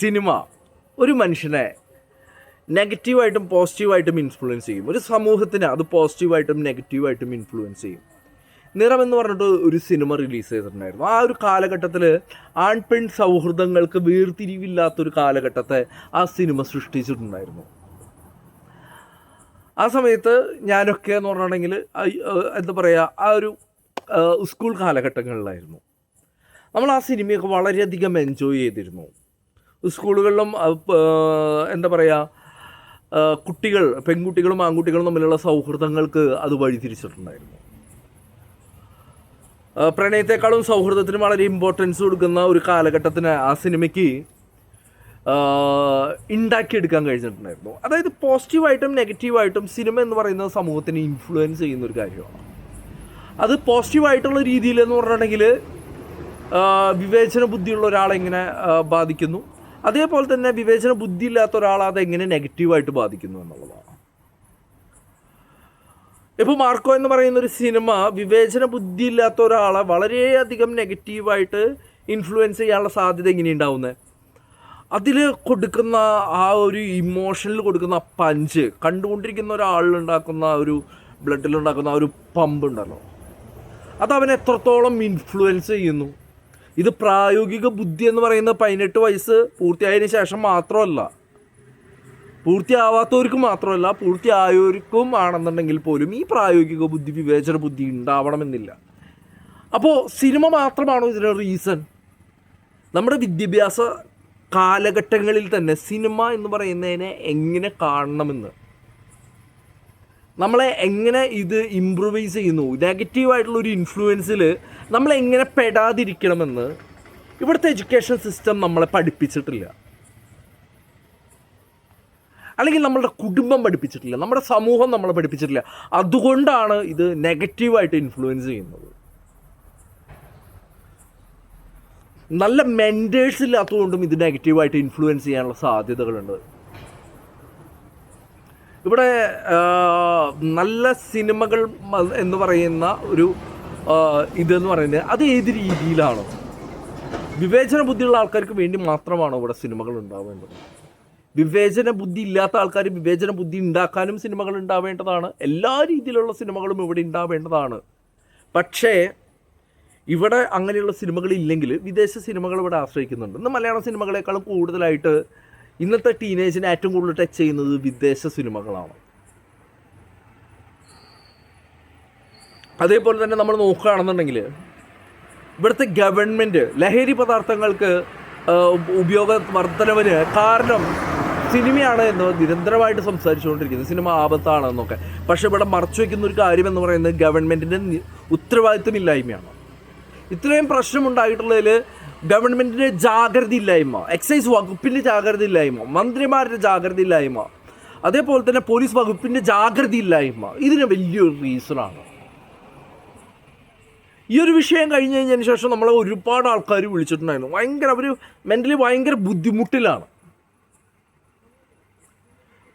Cinema ഒരു മനുഷ്യനെ നെഗറ്റീവായിട്ടും പോസിറ്റീവായിട്ടും influence ചെയ്യും. ഒരു സമൂഹത്തിന് അത് പോസിറ്റീവായിട്ടും നെഗറ്റീവായിട്ടും ഇൻഫ്ലുവൻസ് ചെയ്യും. നിറം എന്ന് പറഞ്ഞിട്ട് ഒരു സിനിമ റിലീസ് ചെയ്തിട്ടുണ്ടായിരുന്നു. ആ ഒരു കാലഘട്ടത്തിൽ ആൺ പെൺ സൗഹൃദങ്ങൾക്ക് വേർതിരിവില്ലാത്തൊരു കാലഘട്ടത്തെ ആ സിനിമ സൃഷ്ടിച്ചിട്ടുണ്ടായിരുന്നു. ആ സമയത്ത് ഞാനൊക്കെ എന്ന് പറഞ്ഞിട്ടുണ്ടെങ്കിൽ എന്താ പറയുക ആ ഒരു സ്കൂൾ കാലഘട്ടങ്ങളിലായിരുന്നു. നമ്മൾ ആ സിനിമയൊക്കെ വളരെയധികം എൻജോയ് ചെയ്തിരുന്നു. സ്കൂളുകളിലും എന്താ പറയുക കുട്ടികൾ പെൺകുട്ടികളും ആൺകുട്ടികളും തമ്മിലുള്ള സൗഹൃദങ്ങൾക്ക് അത് വഴിതിരിച്ചിട്ടുണ്ടായിരുന്നു പ്രണയത്തെക്കാളും സൗഹൃദത്തിന് വളരെ ഇമ്പോർട്ടൻസ് കൊടുക്കുന്ന ഒരു കാലഘട്ടത്തിന് ആ സിനിമയ്ക്ക് ഉണ്ടാക്കിയെടുക്കാൻ കഴിഞ്ഞിട്ടുണ്ടായിരുന്നു. അതായത് പോസിറ്റീവായിട്ടും നെഗറ്റീവായിട്ടും സിനിമ എന്ന് പറയുന്ന സമൂഹത്തിന് ഇൻഫ്ലുവൻസ് ചെയ്യുന്ന ഒരു കാര്യമാണ്. അത് പോസിറ്റീവായിട്ടുള്ള രീതിയിൽ എന്ന് പറഞ്ഞിട്ടുണ്ടെങ്കിൽ വിവേചന ബുദ്ധിയുള്ള ഒരാളെങ്ങനെ ബാധിക്കുന്നു. അതേപോലെ തന്നെ വിവേചന ബുദ്ധി ഇല്ലാത്ത ഒരാളെ എങ്ങനെ നെഗറ്റീവായിട്ട് ബാധിക്കുന്നു എന്നുള്ളതാണ്. ഇപ്പോൾ മാർക്കോ എന്ന് പറയുന്ന ഒരു സിനിമ വിവേചന ബുദ്ധി ഇല്ലാത്ത ഒരാളെ വളരെയധികം നെഗറ്റീവായിട്ട് ഇൻഫ്ലുവൻസ് ചെയ്യാനുള്ള സാധ്യത എങ്ങനെയുണ്ടാവുന്നത് അതിൽ കൊടുക്കുന്ന ആ ഒരു ഇമോഷനിൽ കൊടുക്കുന്ന പഞ്ച് കണ്ടുകൊണ്ടിരിക്കുന്ന ഒരാളിലുണ്ടാക്കുന്ന ഒരു ബ്ലഡിലുണ്ടാക്കുന്ന ഒരു പമ്പ് ഉണ്ടല്ലോ. അത് അവനെ എത്രത്തോളം ഇൻഫ്ലുവൻസ് ചെയ്യുന്നു? ഇത് പ്രായോഗിക ബുദ്ധി എന്ന് പറയുന്ന പതിനെട്ട് വയസ്സ് പൂർത്തിയായതിന് ശേഷം മാത്രമല്ല. പൂർത്തിയാവാത്തവർക്ക് മാത്രമല്ല പൂർത്തിയായവർക്കും ആണെന്നുണ്ടെങ്കിൽ പോലും ഈ പ്രായോഗിക ബുദ്ധി വിവേചന ബുദ്ധി ഉണ്ടാവണമെന്നില്ല. അപ്പോൾ സിനിമ മാത്രമാണോ ഇതിന് റീസൺ നമ്മുടെ വിദ്യാഭ്യാസ കാലഘട്ടങ്ങളിൽ തന്നെ സിനിമ എന്ന് പറയുന്നതിനെ എങ്ങനെ കാണണമെന്ന്? നമ്മളെ എങ്ങനെ ഇത് ഇമ്പ്രൂവൈസ് ചെയ്യുന്നു? നെഗറ്റീവായിട്ടുള്ള ഒരു ഇൻഫ്ലുവൻസിൽ നമ്മളെങ്ങനെ പെടാതിരിക്കണമെന്ന് ഇവിടുത്തെ എഡ്യൂക്കേഷൻ സിസ്റ്റം നമ്മളെ പഠിപ്പിച്ചിട്ടില്ല. അല്ലെങ്കിൽ നമ്മളുടെ കുടുംബം പഠിപ്പിച്ചിട്ടില്ല. നമ്മുടെ സമൂഹം നമ്മളെ പഠിപ്പിച്ചിട്ടില്ല. അതുകൊണ്ടാണ് ഇത് നെഗറ്റീവായിട്ട് ഇൻഫ്ലുവൻസ് ചെയ്യുന്നത്. നല്ല മെന്റേഴ്സ് ഇല്ലാത്തതുകൊണ്ടും ഇത് നെഗറ്റീവായിട്ട് ഇൻഫ്ലുവൻസ് ചെയ്യാനുള്ള സാധ്യതകളുണ്ട്. ഇവിടെ നല്ല സിനിമകൾ എന്ന് പറയുന്ന ഒരു ഇതെന്ന് പറയുന്നത് അത് ഏത് രീതിയിലാണ്? വിവേചന ബുദ്ധിയുള്ള ആൾക്കാർക്ക് വേണ്ടി മാത്രമാണോ ഇവിടെ സിനിമകൾ ഉണ്ടാവേണ്ടത്? വിവേചന ബുദ്ധി ഇല്ലാത്ത ആൾക്കാർ വിവേചന ബുദ്ധി ഉണ്ടാക്കാനും സിനിമകൾ ഉണ്ടാവേണ്ടതാണ്. എല്ലാ രീതിയിലുള്ള സിനിമകളും ഇവിടെ ഉണ്ടാവേണ്ടതാണ്. പക്ഷേ ഇവിടെ അങ്ങനെയുള്ള സിനിമകൾ ഇല്ലെങ്കിൽ വിദേശ സിനിമകൾ ഇവിടെ ആശ്രയിക്കുന്നുണ്ട്. ഇന്ന് മലയാള സിനിമകളെക്കാളും കൂടുതലായിട്ട് ഇന്നത്തെ ടീനേജിനെ ഏറ്റവും കൂടുതൽ ടച്ച് ചെയ്യുന്നത് വിദേശ സിനിമകളാണ്. അതേപോലെ തന്നെ നമ്മൾ നോക്കുകയാണെന്നുണ്ടെങ്കിൽ ഇവിടുത്തെ ഗവൺമെന്റ് ലഹരി പദാർത്ഥങ്ങൾക്ക് ഉപയോഗ വർധനവിന് കാരണം സിനിമയാണ് എന്ന് നിരന്തരമായിട്ട് സംസാരിച്ചുകൊണ്ടിരിക്കുന്നത്. സിനിമ ആപത്താണ് എന്നൊക്കെ. പക്ഷേ ഇവിടെ മറച്ചു വയ്ക്കുന്ന ഒരു കാര്യം എന്ന് പറയുന്നത് ഗവൺമെന്റിന്റെ ഉത്തരവാദിത്തമില്ലായ്മയാണ് ഇത്രയും പ്രശ്നമുണ്ടായിട്ടുള്ളതിൽ ഗവൺമെന്റിന്റെ ജാഗ്രത ഇല്ലായ്മ എക്സൈസ് വകുപ്പിന്റെ ജാഗ്രത ഇല്ലായ്മ മന്ത്രിമാരുടെ ജാഗ്രത ഇല്ലായ്മ അതേപോലെ തന്നെ പോലീസ് വകുപ്പിന്റെ ജാഗ്രത ഇല്ലായ്മ ഇതിന് വലിയൊരു റീസണാണ് ഈ ഒരു വിഷയം കഴിഞ്ഞ് കഴിഞ്ഞതിന് ശേഷം നമ്മളെ ഒരുപാട് ആൾക്കാർ വിളിച്ചിട്ടുണ്ടായിരുന്നു. ഭയങ്കര അവർ മെന്റലി ഭയങ്കര ബുദ്ധിമുട്ടിലാണ്.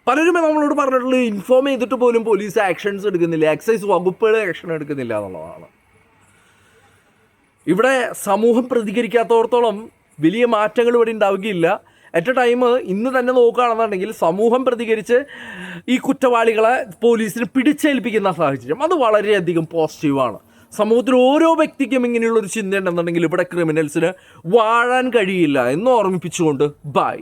പലരും നമ്മളോട് പറഞ്ഞിട്ടുള്ളത് ഇൻഫോം ചെയ്തിട്ട് പോലും പോലീസ് ആക്ഷൻസ് എടുക്കുന്നില്ല എക്സൈസ് വകുപ്പുകൾ ആക്ഷൻ എടുക്കുന്നില്ല എന്നുള്ളതാണ്. ഇവിടെ സമൂഹം പ്രതികരിക്കാത്തോടത്തോളം വലിയ മാറ്റങ്ങൾ ഇവിടെ ഉണ്ടാവുകയില്ല. അറ്റ് എ ടൈം ഇന്ന് തന്നെ നോക്കുകയാണെന്നുണ്ടെങ്കിൽ സമൂഹം പ്രതികരിച്ച് ഈ കുറ്റവാളികളെ പോലീസിന് പിടിച്ചേൽപ്പിക്കുന്ന സാഹചര്യം അത് വളരെയധികം പോസിറ്റീവാണ് സമൂഹത്തിൽ ഓരോ വ്യക്തിക്കും ഇങ്ങനെയുള്ളൊരു ചിന്തയുണ്ടെന്നുണ്ടെങ്കിൽ ചിന്ത ഇവിടെ ക്രിമിനൽസിന് വാഴാൻ കഴിയില്ല എന്ന് ഓർമ്മിപ്പിച്ചുകൊണ്ട് ബൈ